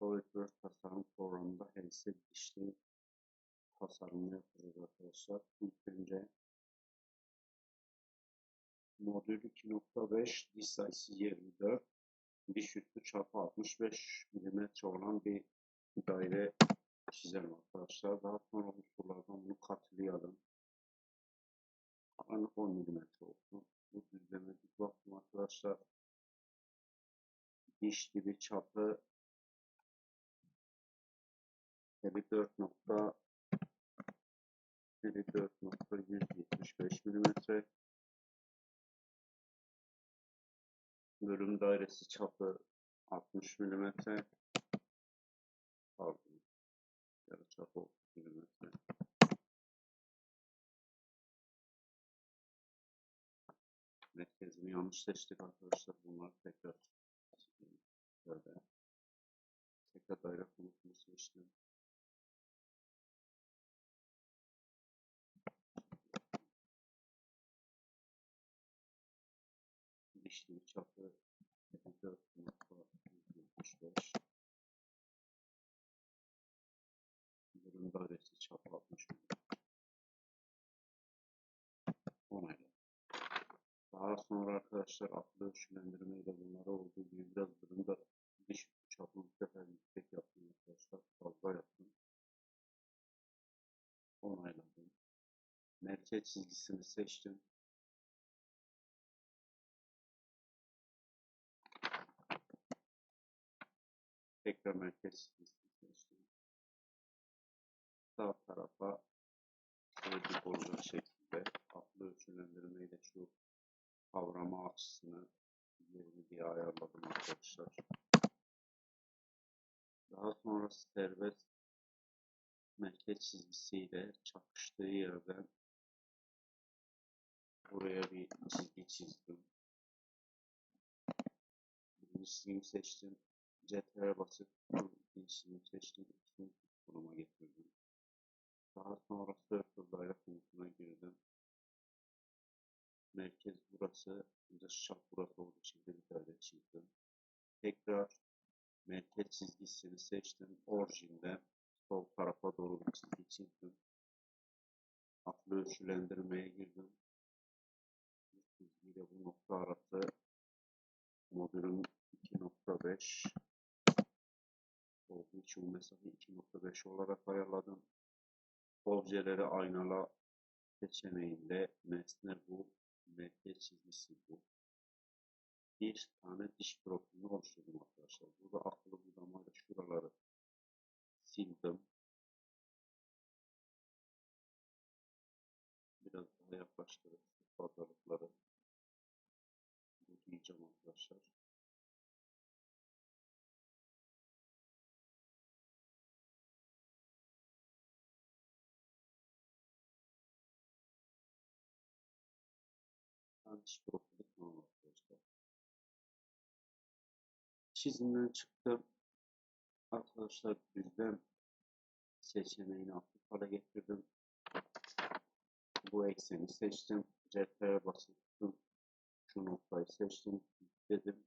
SolidWorks tasarım programında HSL dişli tasarımını yapacağız arkadaşlar. İlk önce modül 2.5 diş sayısı 24 diş üstü çapı 65 mm olan bir daire çizelim arkadaşlar. Daha sonra unsurlardan bunu katlayalım. Alanı 10 mm olsun. Bu düzleme bir baktım arkadaşlar. Diş dibi çapı 54 nokta 54.175 mm bölüm dairesi çapı 60 mm pardon yarı çapı 30 mm merkezini yanlış seçtik arkadaşlar. Bunları tekrar böyle tekrar daire konusunu seçtim dişli çapı 54.175 bölüm dairesi çapı 60 onayla. Daha sonra arkadaşlar aklı ölçülendirmeyle bunları olduğu gibi biraz bölüm da diş çapını bu sefer yüksek yaptım arkadaşlar. Fazla yaptım. Onayladım. Merkez çizgisini seçtim. Tekrar merkez. Sağ tarafa sevdik olacak şekilde aklı ölçülendirmeyle şu kavrama açısını yerini bir ayarladım arkadaşlar. Daha sonra serbest merkez çizgisiyle çakıştığı yerden buraya bir çizgi çizdim. Birinci çizgimi seçtim. CTR'e basıp çizgimi seçtim. İkinci konuma getirdim. Daha sonra Circle daire konusuna girdim. Merkez burası, dış çap burası olduğu için bir daire çizdim. Tekrar merkez çizgisini seçtim. Orijinden sol tarafa doğru bir çizgi çizdim. Aklı ölçülendirmeye girdim. Bu çizgiyle bu nokta arası modülün 2.5 olduğu için bu mesafe 2.5 olarak ayarladım. Objeleri aynala seçeneğinde nesne bu, merkez çizgisi bu. Bir tane diş profilini oluşturdum arkadaşlar. Burada akıllı budamayla şuraları sildim. Biraz daha yaklaştırıp fazlalıkları diyeceğim arkadaşlar. Profili tamam arkadaşlar. Çizimden çıktım. Arkadaşlar düzlem seçeneğini aktif hale getirdim. Bu ekseni seçtim. Ctrl'e basıp şu noktayı seçtim. Dedim.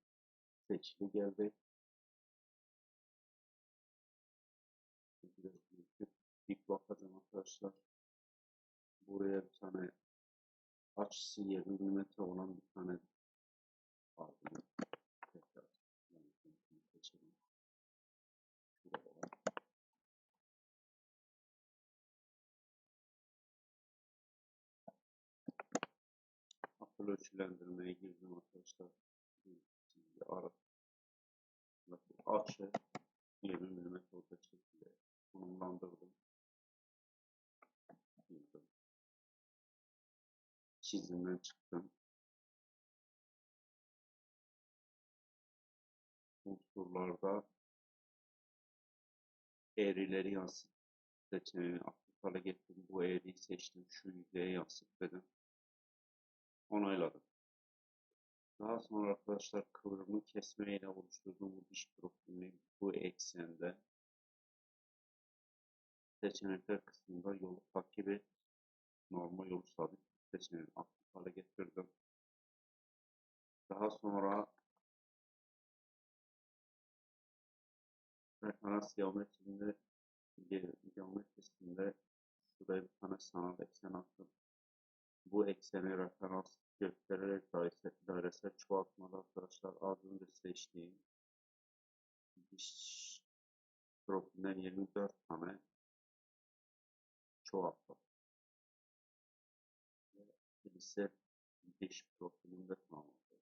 Seçili geldi. Biraz büyütüp dik bakacağım arkadaşlar. Buraya bir tane açısı 20 mm olan bir tane aldım. Tekrar yani seçelim. Şuraya. Akıl ölçülendirmeye girdim arkadaşlar. Çizgi ara. Açı 20 mm olacak şekilde konumlandırdım. Girdim çizimden çıktım. Unsurlarda eğrileri yansıt seçeneğini aktif hale getirdim. Bu eğriyi seçtim. Şu yüzeye yansıt dedim. Onayladım. Daha sonra arkadaşlar kıvrımı kesmeyle oluşturduğum bu diş profilini bu eksende seçenekler kısmında yolu takip et, normal yolu sabit seçeneğini aktif hale getirdim. Daha sonra referans geometrisinde ge- geometrisinde şuraya bir tane sanal eksen attım. Bu ekseni referans göstererek dairesel, dairesel çoğaltmalı arkadaşlar az önce seçtiğim diş profilinden 24 tane çoğalttım. Lise diş profilinde tamamladım.